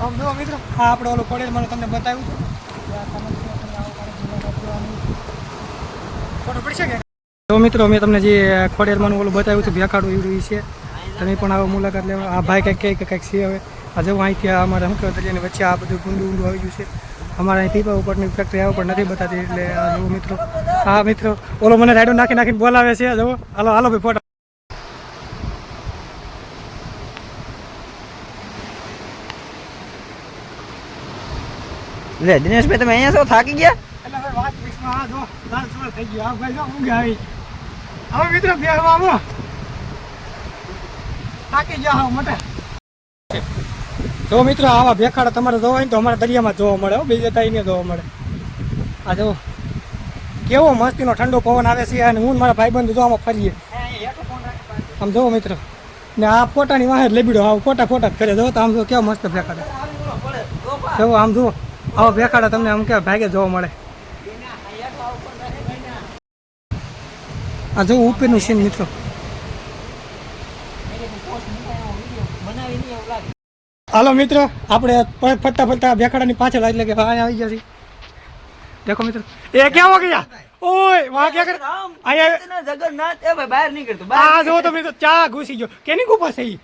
આમ જો મિત્રો, આ આપણે ઓલો કોડેલ મને તમને બતાવ્યું આવો. ફોટો તો મિત્રો, મેં તમને જે ખોડેરમાંનું ઓલું બતાવ્યું હતું ભેખાડું એવું છે. તમે પણ આવો મુલાકાત લેવા. આ ભાઈ કંઈક કંઈક કંઈક છે હવે. આ જવું અહીંથી અમારે હમકર દરિયાની વચ્ચે આ બધું ઊંડું ઊંડું આવી ગયું છે. અમારા અહીં પીપા ઉપરની ફેક્ટરી આ પણ નથી બતાતી, એટલે જુઓ મિત્રો. હા મિત્રો, ઓલો મને રાઈડો નાખી નાખીને બોલાવે છે. જુઓ. હાલો હાલો ભાઈ, ફોટો. લે, દિનેશભાઈ, તમે અહીંયા છો? થાકી ગયા? એટલે હવે વાત વિશમાં આ જો લાલ સુર થઈ ગયો. આ ભાઈ, જો, ઊંઘ આવી. હવે મિત્રો બેહવા આવો. થાકી ગયા હા, મોટા. જો, મિત્રો, આવા ભેખાડા તમારે જોવા તો અમારા દરિયામાં જોવા મળે બીજે કઈ નહીં જોવા મળે. આ જો, કેવો મસ્તીનો ઠંડો પવન આવે છે અને હું મારા ભાઈબંધ જો આમાં ફરીએ. આમ જોવો મિત્રો, ને આ ફોટાની વાહે લેબીડો, આવું ફોટા ફોટા કરે. જો, તો આમ જો, કેવો મસ્ત ભેખાડા. જો, આમ જુઓ આવા ભેખાડા, તમને આમ કે ભાગે જોવા મળે. આ જો ઉપરનું સીન મિત્રો. હાલો મિત્રો, આપણે ફરતા ફરતા ભેખાડાની પાછળ એટલે કે અહીંયા આવી ગયા છીએ. દેખો મિત્રો. એ ક્યાં હો ગયા? ઓય વાહ ક્યાં કરે અહીંયા જગન્નાથ એ ભાઈ બહાર નીકળતો આ જો તો મિત્રો, ચા ઘૂસી ગયો. કેની ગુફા છે ઈ?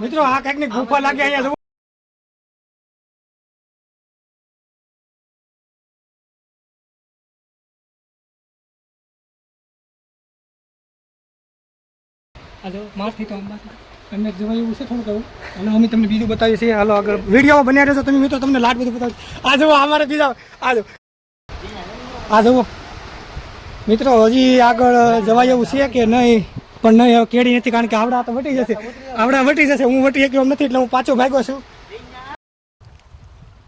મિત્રો, આ કંઈકની ગુફા લાગે અહીંયા આ મારથી તો અંબાજી. તમને જવાય એવું છે થોડું કહું અને અમે તમને બીજું બતાવીએ છીએ. હાલો, આગળ વીડિયો બન્યા રહેશો તમે મિત્રો, તમને લાટ બધું બતાવીએ આ જુઓ અમારે બીજા આ જુઓ. આ જુઓ. મિત્રો, હજી આગળ જવાય એવું છે કે નહીં? પણ નહીં, હવે કેડી નથી, કારણ કે આવડા તો વટી જશે. આવડા વટી જશે. હું વટી શક્યો એમ નથી, એટલે હું પાછો ભાગ્યો છું.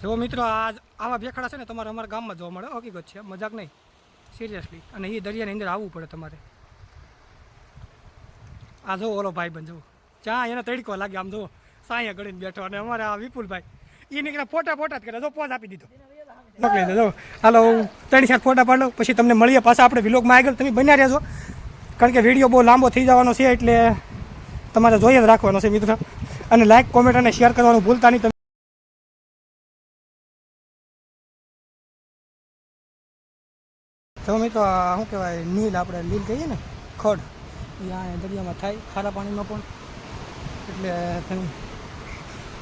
જો મિત્રો, આ આવા ભેખડા છે ને, તમારે અમારા ગામમાં જોવા મળે. હકીકત છે. મજાક નહીં. સિરિયસલી અને એ દરિયાની અંદર આવવું પડે તમારે. આ જો ઓલો ભાઈ બન જુઓ ચા એને તડકો લાગે આમ જો સાયા ગળીને બેઠો અને અમારે આ વિપુલભાઈ એ નીકળ્યા ફોટા ફોટા જ કરે, જો પોઝ આપી દીધો. મોકલી દેજો હાલો ત્રણ ચાર ફોટા પાડો પછી તમને મળીએ પાછા આપણે વિલોગમાં આગળ. તમે બન્યા રહેજો. કારણ કે વીડિયો બહુ લાંબો થઈ જવાનો છે, એટલે તમારે જોઈએ જ રાખવાનો છે, મિત્રો. અને લાઈક કોમેન્ટ અને શેર કરવાનું ભૂલતા નહીં. તમે તો શું કહેવાય, નીલ આપણે લીલ કહીએ ને? ખડ. એ દરિયામાં થાય, ખારા પાણીમાં પણ. એટલે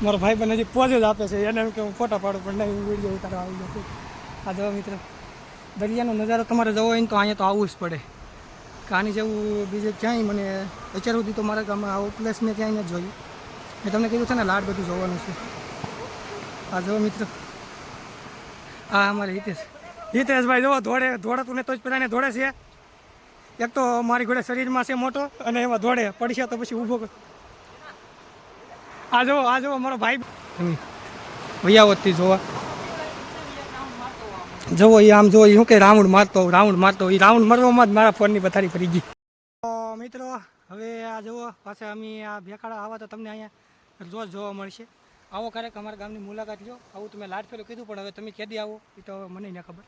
મારા ભાઈ બને હજી પોઝ જ આપે છે, એને કે હું ફોટા પાડું, પણ નહીં વીડિયો ઉતારવા આવી જશે આ જવા મિત્ર, દરિયાનો નજારો તમારે જવો હોય ને તો અહીંયા તો આવવું જ પડે. કે આની જેવું બીજે ક્યાંય મને અત્યાર સુધી તો મારા ગામમાં આવો પ્લેસ મેં ક્યાંય નથી જોયું. મેં તમને કીધું છે ને, લાડ બધું જોવાનું છે. આ જવો મિત્ર, આ અમારે હિતેશ. હિતેશભાઈ ધોડે ધોડે તું ને તો જ બધાને ધોડે છે. એક તો મારી ઘોડે શરીરમાં છે મોટો અને એમાં દોડે, પડશે તો પછી ઊભો આ જુઓ આ જુઓ, મારો ભાઈ. વૈયાવતથી જોવા. જવો એ આમ જુઓ શું કે રાઉન્ડ મારતો રાઉન્ડ મારતો. એ રાઉન્ડ મારવામાં જ મારા ફોનની પથારી ફરી ગઈ. મિત્રો, હવે આ જુઓ, પાછા અમે આ ભેખાડા આવા તો તમને અહીંયા રોજ જોવા મળશે. આવો ક્યારેક અમારા ગામની મુલાકાત લો આવું તમે લાડ પેલું કીધું, પણ હવે તમે કેદી આવો એ તો મને ન ખબર.